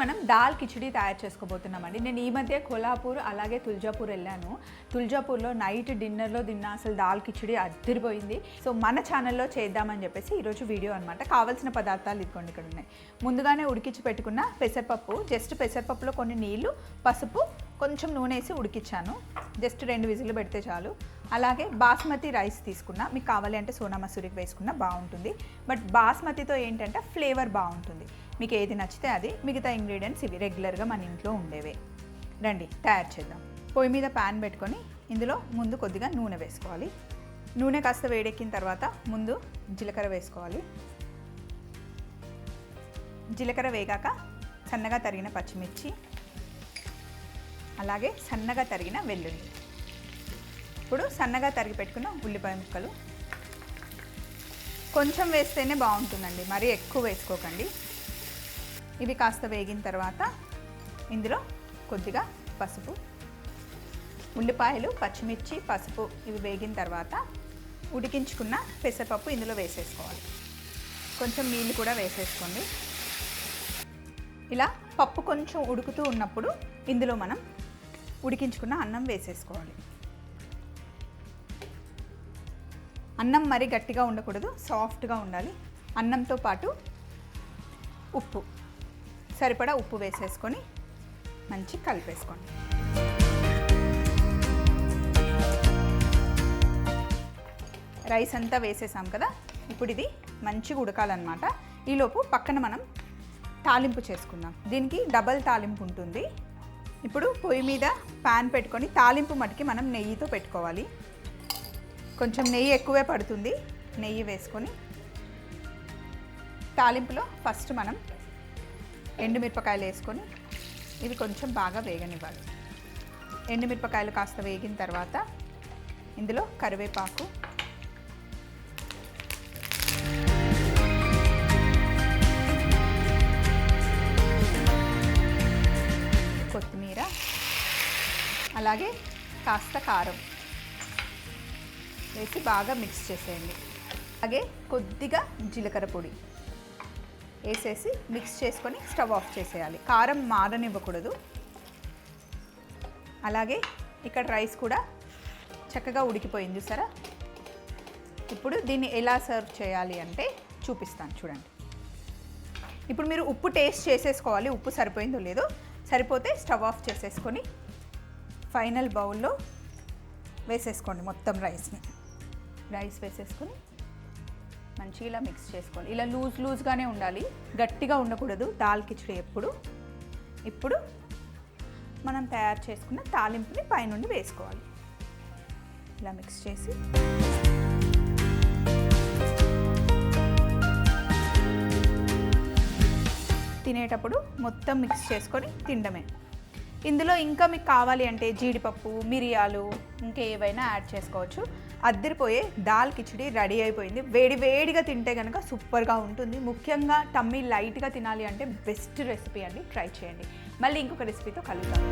మనం దాల్ కిచడీ తయారు చేసుకోబోతున్నామండి. నేను ఈ మధ్య కొల్హాపూర్ అలాగే తుల్జాపూర్ వెళ్ళాను. తుల్జాపూర్లో నైట్ డిన్నర్లో తిన్న అసలు దాల్ కిచడీ అద్దరిపోయింది సో మన ఛానల్లో చేద్దామని చెప్పేసి ఈరోజు వీడియో అనమాట కావాల్సిన పదార్థాలు ఇదిగోండి ఇక్కడ ఉన్నాయి. ముందుగానే ఉడికించి పెట్టుకున్న పెసరపప్పు జస్ట్ పెసరపప్పులో కొన్ని నీళ్ళు పసుపు కొంచెం నూనె వేసి ఉడికించాను జస్ట్ రెండు విజిల్లు పెడితే చాలు. అలాగే బాస్మతి రైస్ తీసుకున్నా మీకు కావాలి అంటే సోనా మసూరికి వేసుకున్నా బాగుంటుంది. బట్ బాస్మతితో ఏంటంటే ఫ్లేవర్ బాగుంటుంది. మీకు ఏది నచ్చితే అది మిగతా ఇంగ్రీడియంట్స్ ఇవి రెగ్యులర్గా మన ఇంట్లో ఉండేవే. రండి తయారు చేద్దాం. పొయ్యి మీద ప్యాన్ పెట్టుకొని ఇందులో ముందు కొద్దిగా నూనె వేసుకోవాలి. నూనె కాస్త వేడెక్కిన తర్వాత ముందు జీలకర్ర వేసుకోవాలి. జీలకర్ర వేగాక సన్నగా తరిగిన పచ్చిమిర్చి అలాగే సన్నగా తరిగిన వెల్లుల్లి. ఇప్పుడు సన్నగా తరిగి పెట్టుకున్న ఉల్లిపాయ ముక్కలు. కొంచెం వేస్తేనే బాగుంటుందండి మరీ ఎక్కువ వేసుకోకండి. ఇవి కాస్త వేగిన తర్వాత ఇందులో కొద్దిగా పసుపు ఉల్లిపాయలు పచ్చిమిర్చి పసుపు ఇవి వేగిన తర్వాత ఉడికించుకున్న పెసరపప్పు ఇందులో వేసేసుకోవాలి. కొంచెం నీళ్ళు కూడా వేసేసుకోండి. ఇలా పప్పు కొంచెం ఉడుకుతూ ఉన్నప్పుడు ఇందులో మనం ఉడికించుకున్న అన్నం వేసేసుకోవాలి. అన్నం మరీ గట్టిగా ఉండకూడదు సాఫ్ట్గా ఉండాలి. అన్నంతో పాటు ఉప్పు సరిపడా ఉప్పు వేసేసుకొని మంచి కలిపేసుకోండి. రైస్ అంతా వేసేసాం కదా ఇప్పుడు ఇది మంచిగా ఉడకాలన్నమాట. ఈలోపు పక్కన మనం తాలింపు చేసుకుందాం. దీనికి డబల్ తాలింపు ఉంటుంది. ఇప్పుడు పొయ్యి మీద ప్యాన్ పెట్టుకొని తాలింపు మటుకి మనం నెయ్యితో పెట్టుకోవాలి. కొంచెం నెయ్యి ఎక్కువే పడుతుంది. నెయ్యి వేసుకొని తాలింపులో ఫస్ట్ మనం ఎండుమిరపకాయలు వేసుకొని ఇవి కొంచెం బాగా వేగనివ్వాలి. ఎండుమిరపకాయలు కాస్త వేగిన తర్వాత ఇందులో కరివేపాకు అలాగే కాస్త కారం వేసి బాగా మిక్స్ చేసేయండి. అలాగే కొద్దిగా జీలకర్ర పొడి వేసేసి మిక్స్ చేసుకొని స్టవ్ ఆఫ్ చేసేయాలి. కారం మారనివ్వకూడదు. అలాగే ఇక్కడ రైస్ కూడా చక్కగా ఉడికిపోయింది సరే ఇప్పుడు దీన్ని ఎలా సర్వ్ చేయాలి అంటే చూపిస్తాను చూడండి. ఇప్పుడు మీరు ఉప్పు టేస్ట్ చేసేసుకోవాలి. ఉప్పు సరిపోయిందో లేదో సరిపోతే స్టవ్ ఆఫ్ చేసేసుకొని ఫైనల్ బౌల్లో వేసేసుకోండి మొత్తం రైస్ని. రైస్ వేసేసుకొని మంచిగా ఇలా మిక్స్ చేసుకోవాలి. ఇలా లూజ్ లూజ్గానే ఉండాలి. గట్టిగా ఉండకూడదు. దాల్ కిచడి ఎప్పుడు. ఇప్పుడు మనం తయారు చేసుకున్న తాలింపుని పైనుండి వేసుకోవాలి. ఇలా మిక్స్ చేసి తినేటప్పుడు మొత్తం మిక్స్ చేసుకొని తినడమే. ఇందులో ఇంకా మీకు కావాలి అంటే జీడిపప్పు మిరియాలు ఇంకా ఏవైనా యాడ్ చేసుకోవచ్చు. అద్దరిపోయే దాల్ కిచడి రెడీ అయిపోయింది. వేడి వేడిగా తింటే కనుక సూపర్గా ఉంటుంది. ముఖ్యంగా టమ్మీ లైట్గా తినాలి అంటే బెస్ట్ రెసిపీ అండి. ట్రై చేయండి. మళ్ళీ ఇంకొక రెసిపీతో కలుద్దాం.